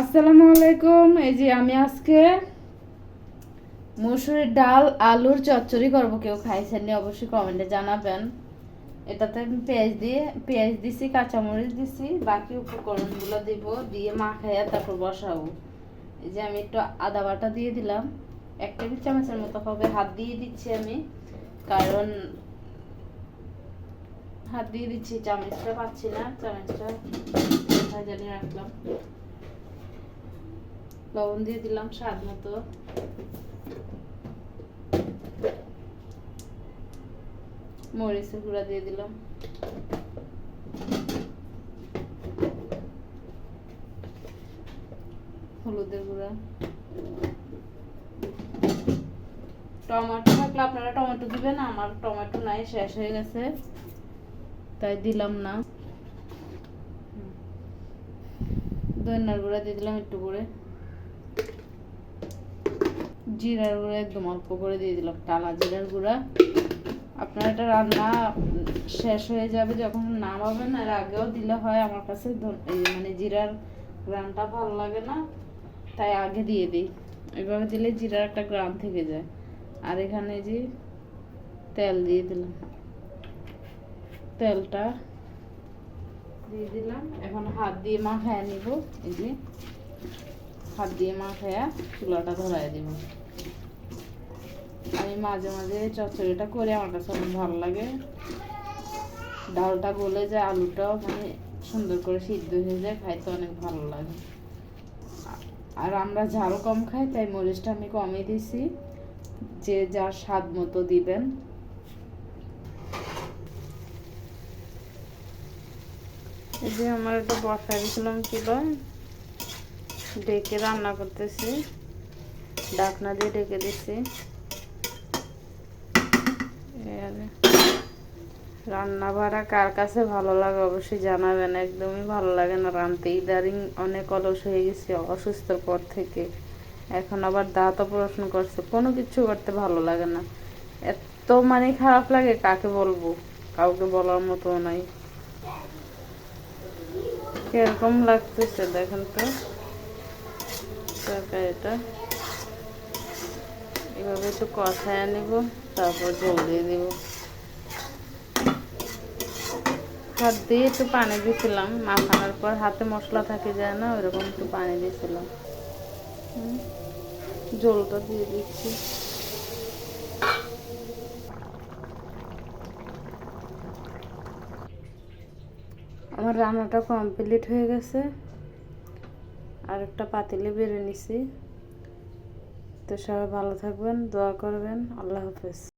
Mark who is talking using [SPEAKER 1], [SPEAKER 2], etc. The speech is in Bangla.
[SPEAKER 1] আসসালামু আলাইকুম। এই যে আমি আজকে মুসুরির ডাল, আলুর চচ্চড়ি করব। কেউ খাইছেন অবশ্যই কমেন্টে জানাবেন। এটাতে আমি পেঁয়াজ দিয়ে, পেঁয়াজ দিছি, কাঁচামরিচ দিছি, বাকি উপকরণগুলো দিব, দিয়ে মাখাইয়া তারপর বসাবো। এই যে আমি একটু আদা বাটা দিয়ে দিলাম। এক টেবিল চামচের মতো হবে। হাত দিয়ে দিচ্ছি আমি। কারণ হাত দিয়ে দিচ্ছি, চামচটা পাচ্ছি না, চামচটা কোথায় রাখলাম। লবণ দিয়ে দিলাম স্বাদ মতো। মরিচের গুঁড়া দিয়ে দিলাম। হলুদের গুঁড়া। টমেটো থাকলে আপনারা টমেটো দিবেন, আমার টমেটো নাই, শেষ হয়ে গেছে। তাই দিলাম না। ধনিয়ার গুঁড়া দিয়ে দিলাম একটু করে। জিরার গুঁড়া একদম অল্প করে দিয়ে দিলাম, টালা জিরার গুঁড়া। আপনার এটা রান্না শেষ হয়ে যাবে যখন নামাবেন, এর আগেও দিলে হয় আমার কাছে মানে জিরার গ্রামটা ভালো লাগে না, তাই আগে দিয়ে দিই। এভাবে দিলে জিরার একটা গ্রাম থেকে যায়। আর এখানে যে তেল দিয়ে দিলাম। তেলটা দিয়ে দিলাম। এখন হাত দিয়ে মাখায় নিব। এই যে হাত দিয়ে মাখায়া চুলাটা ধরায় দিব। আমি মাঝে মাঝে চচ্চড়িটা করে, আমার কাছে অনেক ভালো লাগে। ডালটা গলে যায় আলুটাও মানে সুন্দর করে সিদ্ধ হয়ে যায়, খাইতে অনেক ভালো লাগে। আর আমরা ঝাল কম খাই, তাই মরিচটা আমি কমই দিছি। যে যার স্বাদ মতো দিবেন। এই যে আমার এটা বসা দিয়েছিলাম কিলো। ডেকে রান্না করতেছি। ডাকনা দিয়ে ডেকে দিচ্ছি। রান্না বাড়া কার কাছে ভালো লাগে অবশ্যই জানাবেন। একদমই ভালো লাগে না। রানতে ইদারিং অনেক অলস হয়ে গেছে, অসুস্থর পর থেকে। এখন আবার দাঁত অপারেশন করছে। কোনো কিছু করতে ভালো লাগে না। এত মানে খারাপ লাগে, কাকে বলব? কাউকে বলার মতো নাই। কীরকম লাগতেছে, দেখেন তো। তরকারিটা এভাবে একটু কষায় নিব তারপর জল দিয়ে দিব। হাত দিয়ে একটু পানি দিয়েছিলাম মাখানোর পর হাতে মশলা থাকে যায় না, ওইরকম একটু পানি দিয়েছিলাম জলটা দিয়ে দিচ্ছি। আমার রান্নাটা কমপ্লিট হয়ে গেছে। আর একটা পাতিলে বেড়ে নিছি। তো সবাই ভালো থাকবেন, দোয়া করবেন। আল্লাহ হাফেজ।